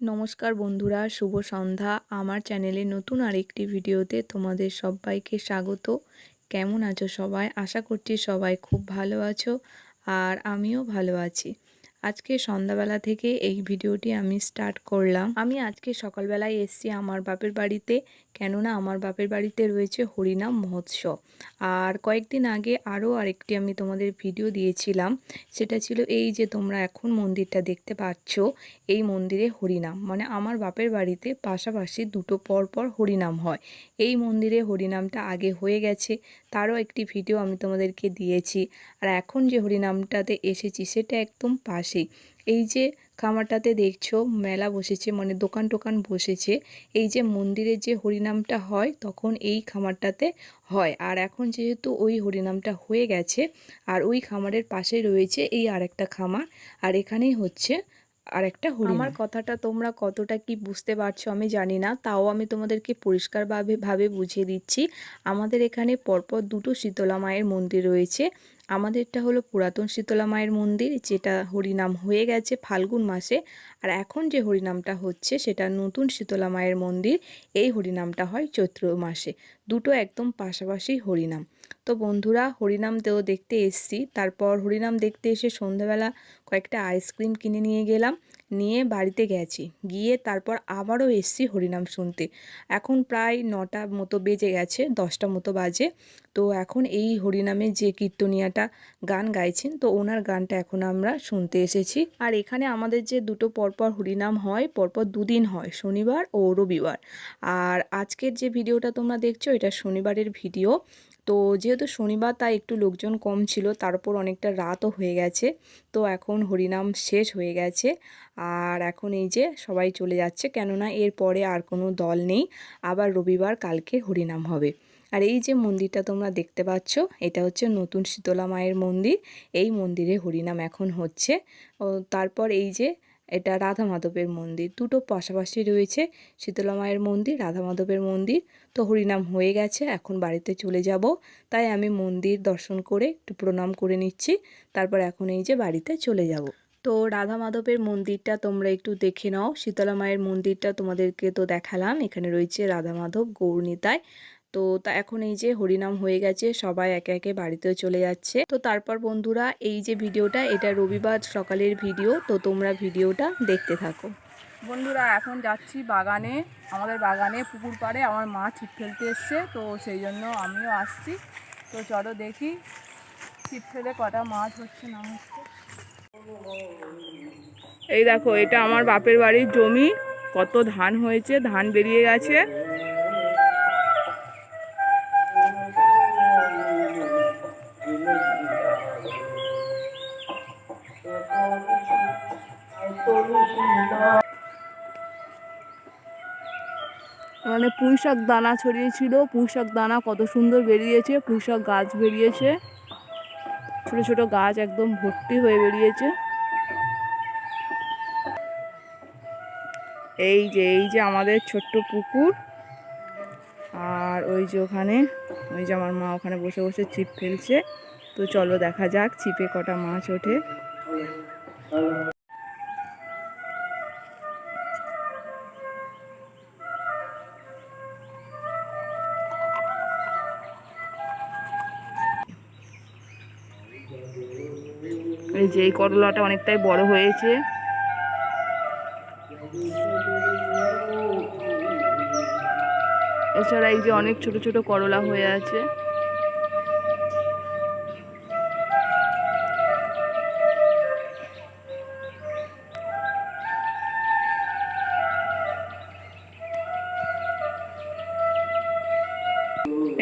নমস্কার বন্ধুরা, শুভ সন্ধ্যা। আমার চ্যানেলে নতুন আরেকটি ভিডিওতে তোমাদের সবাইকে স্বাগত। কেমন আছো সবাই? আশা করছি সবাই খুব ভালো আছো আর আমিও ভালো আছি। আজকে সন্ধ্যাবেলা থেকে এই ভিডিওটি আমি স্টার্ট করলাম। আমি আজকে সকালবেলায় এসছি আমার বাপের বাড়িতে। কেননা আমার বাপের বাড়িতে রয়েছে হরিনাম মহোৎসব। আর কয়েকদিন আগে আরও আরেকটি আমি তোমাদের ভিডিও দিয়েছিলাম, সেটা ছিল এই যে তোমরা এখন মন্দিরটা দেখতে পাচ্ছ, এই মন্দিরে হরিনাম। মানে আমার বাপের বাড়িতে পাশাপাশি দুটো পর পর হরিনাম হয়। এই মন্দিরে হরিনামটা আগে হয়ে গেছে, তারও একটি ভিডিও আমি তোমাদেরকে দিয়েছি। আর এখন যে হরিনামটাতে এসেছি, সেটা একদম পাশেই। এই যে খামারটাতে দেখছ, মেলা বসেছে মানে দোকান টোকান বসেছে। এই যে মন্দিরে যে হরিনামটা হয়, তখন এই খামারটাতে হয়। আর এখন যেহেতু ওই হরিনামটা হয়ে গেছে, আর ওই খামারের পাশে রয়েছে এই আরেকটা খামার, আর এখানেই হচ্ছে আর একটা আমার কথাটা তোমরা কতটা কি বুঝতে পারছ আমি জানি না, তাও আমি তোমাদেরকে পরিষ্কারভাবে, ভাবে বুঝিয়ে দিচ্ছি। আমাদের এখানে পরপর দুটো শীতলা মায়ের মন্দির রয়েছে। আমাদেরটা হলো পুরাতন শীতলা মায়ের মন্দির, যেটা হরিনাম হয়ে গেছে ফাল্গুন মাসে। আর এখন যে হরিনামটা হচ্ছে, সেটা নতুন শীতলা মায়ের মন্দির, এই হরিনামটা হয় চৈত্র মাসে। দুটো একদম পাশাপাশি হরিনাম। তো বন্ধুরা হরিনাম দেও দেখতে এসছি। তারপর হরিনাম দেখতে এসে সন্ধ্যাবেলা কয়েকটা আইসক্রিম কিনে নিয়ে গেলাম, নিয়ে বাড়িতে গেছি। গিয়ে তারপর আবারও এসছি হরিনাম শুনতে। এখন প্রায় নটা মতো বেজে গেছে, দশটা মতো বাজে। তো এখন এই হরিনামে যে কীর্তনিয়াটা গান গাইছেন, তো ওনার গানটা এখন আমরা শুনতে এসেছি। আর এখানে আমাদের যে দুটো পরপর হরিনাম হয়, পরপর দুদিন হয়, শনিবার ও রবিবার। আর আজকের যে ভিডিওটা তোমরা দেখছ, এটা শনিবারের ভিডিও। তো যেহেতু শনিবার তাই একটু লোকজন কম ছিল তারপর অনেকটা রাতও হয়ে গেছে। তো এখন হরিনাম শেষ হয়ে গেছে। আর এখন এই যে সবাই চলে যাচ্ছে, কেননা এরপরে আর কোনো দল নেই। আবার রবিবার কালকে হরিনাম হবে। আর এই যে মন্দিরটা তোমরা দেখতে পাচ্ছ, এটা হচ্ছে নতুন শীতলা মায়ের মন্দির। এই মন্দিরে হরিনাম এখন হচ্ছে। তারপর এই যে এটা রাধা মাধবের মন্দির। দুটো পাশাপাশি রয়েছে শীতলা মায়ের মন্দির রাধা মাধবের মন্দির। তো হরিনাম হয়ে গেছে, এখন বাড়িতে চলে যাব। তাই আমি মন্দির দর্শন করে একটু প্রণাম করে নিচ্ছি। তারপর এখন এই যে বাড়িতে চলে যাব। তো রাধা মাধবের মন্দিরটা তোমরা একটু দেখে নাও। শীতলা মায়ের মন্দিরটা তোমাদেরকে তো দেখালাম। এখানে রয়েছে রাধা মাধব গৌরনীতায় তো তা এখন এই যে হরিনাম হয়ে গেছে, সবাই একে একে বাড়িতে চলে যাচ্ছে। তো তারপর বন্ধুরা, এই যে ভিডিওটা, এটা রবিবার সকালের ভিডিও, তো তোমরা ভিডিওটা দেখতে থাকো। বন্ধুরা, এখন যাচ্ছি বাগানে, আমাদের বাগানে পুকুর পাড়ে, আমার মা ছিপ ফেলতে এসছে, তো সেই জন্য আমিও আসছি। তো চলো দেখি, ছিপ ফেলে কটা মাছ হচ্ছে না হচ্ছে। এই দেখো, এটা আমার বাপের বাড়ির জমি, কত ধান হয়েছে, ধান বেরিয়ে গেছে। মানে পুঁই শাক দানা ছড়িয়েছিল পুঁই শাক দানা কত সুন্দর বেরিয়েছে পুঁই শাক গাছ বেরিয়েছে। ছোট ছোট গাছ একদম ভর্তি হয়ে বেরিয়েছে। এই যে এই যে আমাদের ছোট্ট পুকুর। আর ওই যে ওখানে, ওই যে আমার মা ওখানে বসে বসে ছিপ ফেলছে। তো চলো দেখা যাক ছিপে কটা মাছ ওঠে। যে এই করলাটা অনেকটাই বড় হয়েছে। এছাড়া এই যে অনেক ছোট ছোট করলা হয়ে আছে।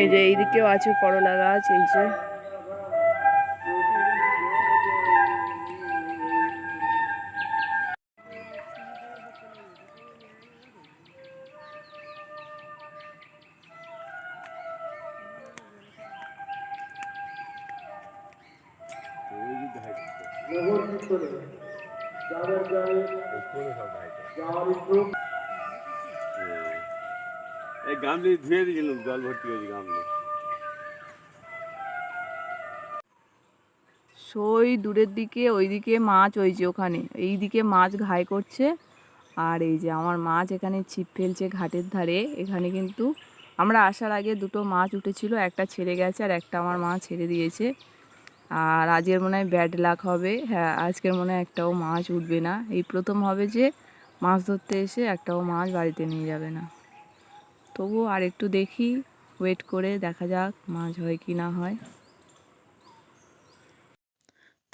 এই যে এইদিকেও আছে করলা গাছ, এই যে। এই গামলি ধুয়ে দিয়েছিলাম জল ভর্তি হয়েছে গামলি। সই দূরের দিকে ওইদিকে মাছ ওই যে ওখানে। এই দিকে মাছ ঘাই করছে আর এই যে আমার মাছ এখানে ছিপ ফেলছে ঘাটের ধারে। এখানে কিন্তু আমরা আসার আগে দুটো মাছ উঠেছিল একটা ছেড়ে গেছে আর একটা আমার মা ছেড়ে দিয়েছে। আর আজকের মনে হয় ব্যাড লাক হবে। হ্যাঁ আজকের মনে হয় একটাও মাছ উঠবে না। এই প্রথম হবে যে মাছ ধরতে এসে একটাও মাছ বাড়িতে নিয়ে যাবে না। তবু আর একটু দেখি ওয়েট করে দেখা যাক মাছ হয় কি না হয়।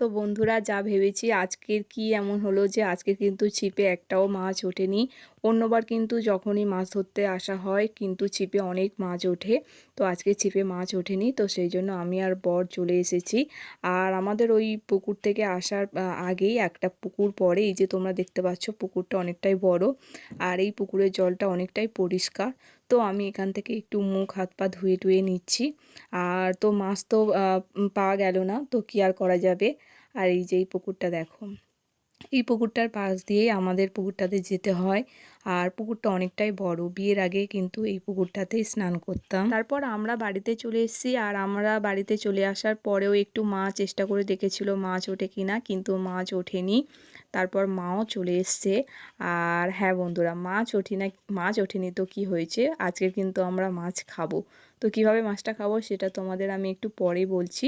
তো বন্ধুরা যা ভেবেছি আজকের কি এমন হলো যে আজকে কিন্তু ছিপে একটাও মাছ ওঠেনি। অন্যবার কিন্তু যখনই মাছ ধরতে আসা হয় কিন্তু ছিপে অনেক মাছ ওঠে। তো আজকে ছিপে মাছ ওঠেনি তো সেই জন্য আমি আর বর চলে এসেছি। আর আমাদের ওই পুকুর থেকে আসার আগেই একটা পুকুর পরে এই যে তোমরা দেখতে পাচ্ছ পুকুরটা অনেকটাই বড় আর এই পুকুরের জলটা অনেকটাই পরিষ্কার। তো আমি এখান থেকে একটু মুখ, হাত, পা ধুয়ে টুয়ে নিচ্ছি। আর তো মাছ তো পাওয়া গেল না তো কি আর করা যাবে? আর এই যে এই পুকুরটা দেখো, এই পুকুরটার পাশ দিয়েই আমাদের পুকুরটাতে যেতে হয়। আর পুকুরটা অনেকটাই বড়, বিয়ের আগে কিন্তু এই পুকুরটাতেই স্নান করতাম। তারপর আমরা বাড়িতে চলে এসেছি আর আমরা বাড়িতে চলে আসার পরেও একটু মা চেষ্টা করে দেখেছিল মাছ ওঠে কিনা কিন্তু মাছ ওঠেনি। তারপর মাও চলে এসছে। আর হ্যাঁ বন্ধুরা, মাছ ওঠে না, মাছ ওঠেনি তো কি হয়েছে? আজকে কিন্তু আমরা মাছ খাব। তো কীভাবে মাছটা খাব সেটা তোমাদের আমি একটু পরে বলছি।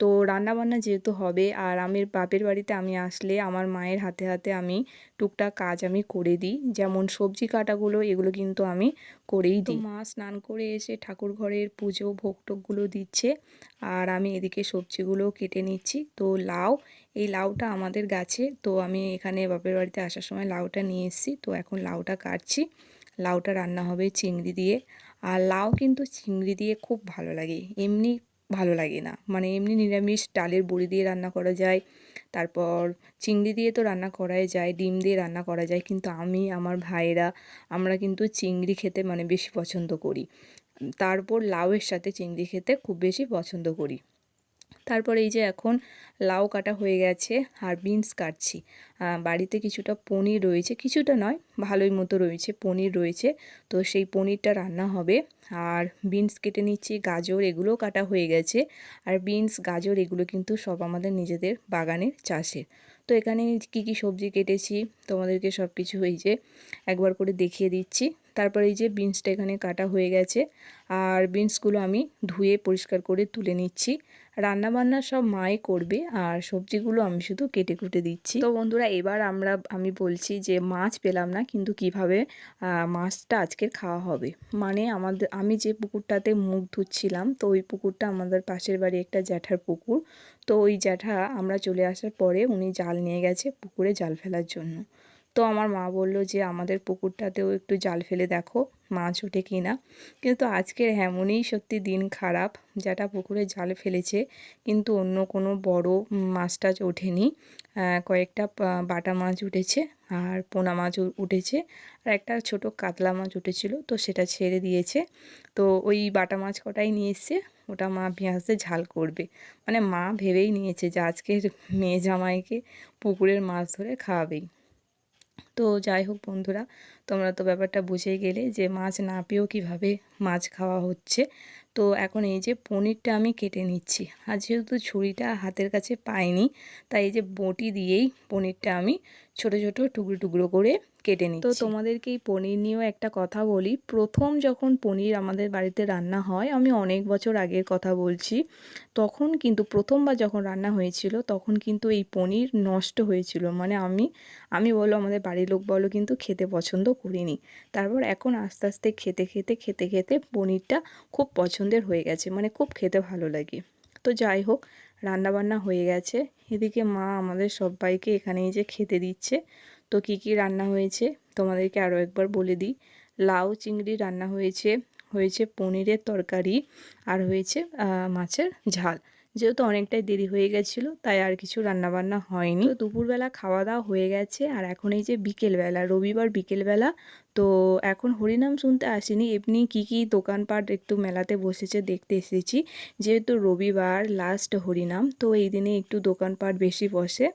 তো রান্নাবান্না যেহেতু হবে আর আমি বাপের বাড়িতে আমি আসলে আমার মায়ের হাতে হাতে আমি টুকটাক কাজ আমি করে দিই। যেমন সবজি কাটাগুলো এগুলো কিন্তু আমি করেই দিই। মা স্নান করে এসে ঠাকুর ঘরের পুজো ভোগ টোগগুলো দিচ্ছে আর আমি এদিকে সবজিগুলো কেটে নিচ্ছি। তো লাউ এই লাউটা আমাদের গাছে তো আমি এখানে বাপের বাড়িতে আসার সময় লাউটা নিয়ে এসেছি। তো এখন লাউটা কাটছি লাউটা রান্না হবে চিংড়ি দিয়ে। আর লাউ কিন্তু চিংড়ি দিয়ে খুব ভালো লাগে। এমনি ভালো লাগে না। মানে এমনি নিরামিষ, ডালের বড়ি দিয়ে রান্না করা যায়, তারপর চিংড়ি দিয়ে তো রান্না করাই যায়, ডিম দিয়ে রান্না করা যায়, কিন্তু আমি, আমার ভাইয়েরা, আমরা কিন্তু চিংড়ি খেতে মানে বেশি পছন্দ করি। তারপর লাউয়ের সাথে চিংড়ি খেতে খুব বেশি পছন্দ করি। তারপর এই যে এখন লাউ কাটা হয়ে গেছে, আর বিনস কাটছি। বাড়িতে কিছুটা পনির রয়েছে, কিছুটা নয়, ভালোই মতো রয়েছে, পনির রয়েছে। তো সেই পনিরটা রান্না হবে, আর বিনস কেটে নিচ্ছি, গাজর এগুলোও কাটা হয়ে গেছে। আর বিনস, গাজর এগুলো কিন্তু সব আমাদের নিজেদের বাগানের চাষের। তো এখানে কি কি সবজি কেটেছি, তোমাদেরকে সব কিছু এই যে একবার করে দেখিয়ে দিচ্ছি। তারপর এই যে বিনসটা এখানে কাটা হয়ে গেছে। আর বিনসগুলো আমি ধুয়ে পরিষ্কার করে তুলে নিচ্ছি। রান্না বান্না সব মাই করবে, আর সবজিগুলো আমি শুধু কেটে কুটে দিচ্ছি। তো বন্ধুরা, এবার আমরা, আমি বলছি যে মাছ পেলাম না, কিন্তু কীভাবে মাছটা আজকের খাওয়া হবে। মানে আমাদের, আমি যে পুকুরটাতে মুখ ধুচ্ছিলাম, তো ওই পুকুরটা আমাদের পাশের বাড়ি একটা জ্যাঠার পুকুর। তো ওই জ্যাঠা আমরা চলে আসার পরে উনি জাল নিয়ে গেছে পুকুরে জাল ফেলার জন্য। তো আমার মা বলল যে, আমাদের পুকুরটাতেও একটু জাল ফেলে দেখো, মাছ ওঠে কি না। কিন্তু আজকের এমনই সত্যি দিন খারাপ, যেটা পুকুরে জাল ফেলেছে, কিন্তু অন্য কোনো বড় মাছ টাছ ওঠেনি। কয়েকটা বাটা মাছ উঠেছে আর পোনা মাছ উঠেছে আর একটা ছোট কাতলা মাছ উঠেছিল, তো সেটা ছেড়ে দিয়েছে। তো ওই বাটা মাছ কটাই নিয়ে এসছে, ওটা মা পেঁয়াজ ঝাল করবে। মানে মা ভেবেই নিয়েছে যে, আজকের মেয়ে জামাইকে পুকুরের মাছ ধরে খাওয়াবেই। তো যাই হোক বন্ধুরা, তোমরা তো ব্যাপারটা বুঝেই গেলে যে মাছ না পেয়েও কীভাবে মাছ খাওয়া হচ্ছে। তো এখন এই যে পনিরটা আমি কেটে নিচ্ছি। আর যেহেতু ছুরিটা হাতের কাছে পাইনি, তাই এই যে বটি দিয়েই পনিরটা আমি ছোট ছোট টুকরো টুকরো করে কেটে নিই তো তোমাদেরকে এই পনির নিয়েও একটা কথা বলি। প্রথম যখন পনির আমাদের বাড়িতে রান্না হয় আমি অনেক বছর আগের কথা বলছি তখন কিন্তু প্রথমবার যখন রান্না হয়েছিল তখন কিন্তু এই পনির নষ্ট হয়েছিল। মানে আমি আমি বলো আমাদের বাড়ির লোক বলো কিন্তু খেতে পছন্দ করিনি। তারপর এখন আস্তে আস্তে খেতে খেতে খেতে খেতে পনিরটা খুব পছন্দের হয়ে গেছে। মানে খুব খেতে ভালো লাগে। তো যাই হোক রান্নাবান্না হয়ে গেছে। এদিকে মা আমাদের সবাইকে এখানেই যে খেতে দিচ্ছে। তো কি কি রান্না হয়েছে? তোমাদেরকে আরও একবার বলে দিই। লাউ চিংড়ি রান্না হয়েছে হয়েছে পনিরের তরকারি আর হয়েছে মাছের ঝাল। যেহেতু অনেকটাই দেরি হয়ে গেছিল, তাই আর কিছু রান্নাবান্না হয়নি। তো দুপুরবেলা খাওয়া দাওয়া হয়ে গেছে আর এখন এই যে বিকেলবেলা, রবিবার বিকেলবেলা তো এখন হরিনাম শুনতে আসিনি। এমনি কি কি দোকানপাট একটু মেলাতে বসেছে, দেখতে এসেছি। যেহেতু রবিবার লাস্ট হরিনাম, তো এই দিনে একটু দোকানপাট বেশি বসে।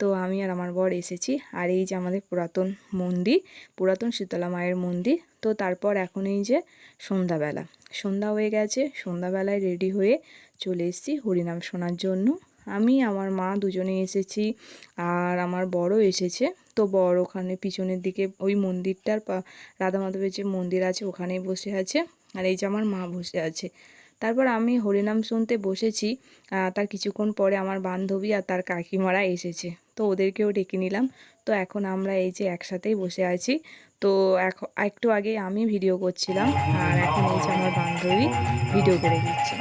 তো আমি আর আমার বর এসেছি। আর এই যে আমাদের পুরাতন মন্দির, পুরাতন শীতলা মায়ের মন্দির, তো তারপর এখন এই যে সন্ধ্যাবেলা। সন্ধ্যা হয়ে গেছে, সন্ধ্যাবেলায় রেডি হয়ে চলে এসেছি হরিনাম শোনার জন্য। আমি, আমার মা দুজনে এসেছি, আর আমার বড় এসেছে। বর ওখানে পিছনের দিকে ওই মন্দিরটার রাধা মাধবের যে মন্দির আছে ওখানেই বসে আছে আর এই যে আমার মা বসে আছে। তারপর আমি হরিনাম শুনতে বসেছি তার কিছুক্ষণ পরে আমার বান্ধবী আর তার কাকিমারা এসেছে। তো ওদেরকেও ডেকে নিলাম। তো এখন আমরা এই যে একসাথেই বসে আছি। তো এখন একটু আগে আমি ভিডিও করছিলাম আর এখন এই যে আমার বান্ধবী ভিডিও করে দিচ্ছে।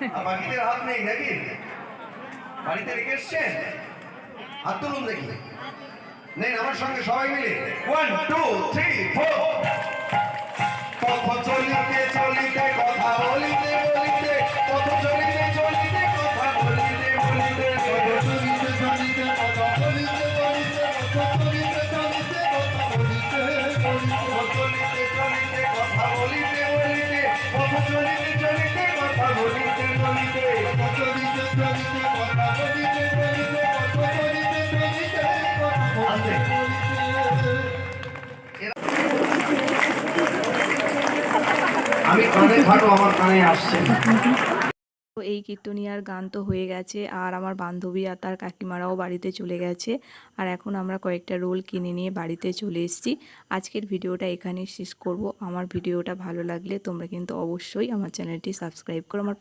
বাকিদের হাত নেই নাকি? বাড়িতে রেখে এসছেন? হাত তুলুন দেখি। নেই আমার সঙ্গে সবাই মিলে। ওয়ান টু থ্রি ফোর পথ চলিতে চলিতে কথা বলিতে আমি এই কীর্তনিয়ার গান তো হয়ে গেছে, আর আমার বান্ধবী আর তার কাকিমারাও বাড়িতে চলে গেছে। আর এখন আমরা কয়েকটা রোল কিনে নিয়ে বাড়িতে চলে এসেছি। আজকের ভিডিওটা এখানেই শেষ করব। আমার ভিডিওটা ভালো লাগলে তোমরা কিন্তু অবশ্যই আমার চ্যানেলটি সাবস্ক্রাইব করো, আমার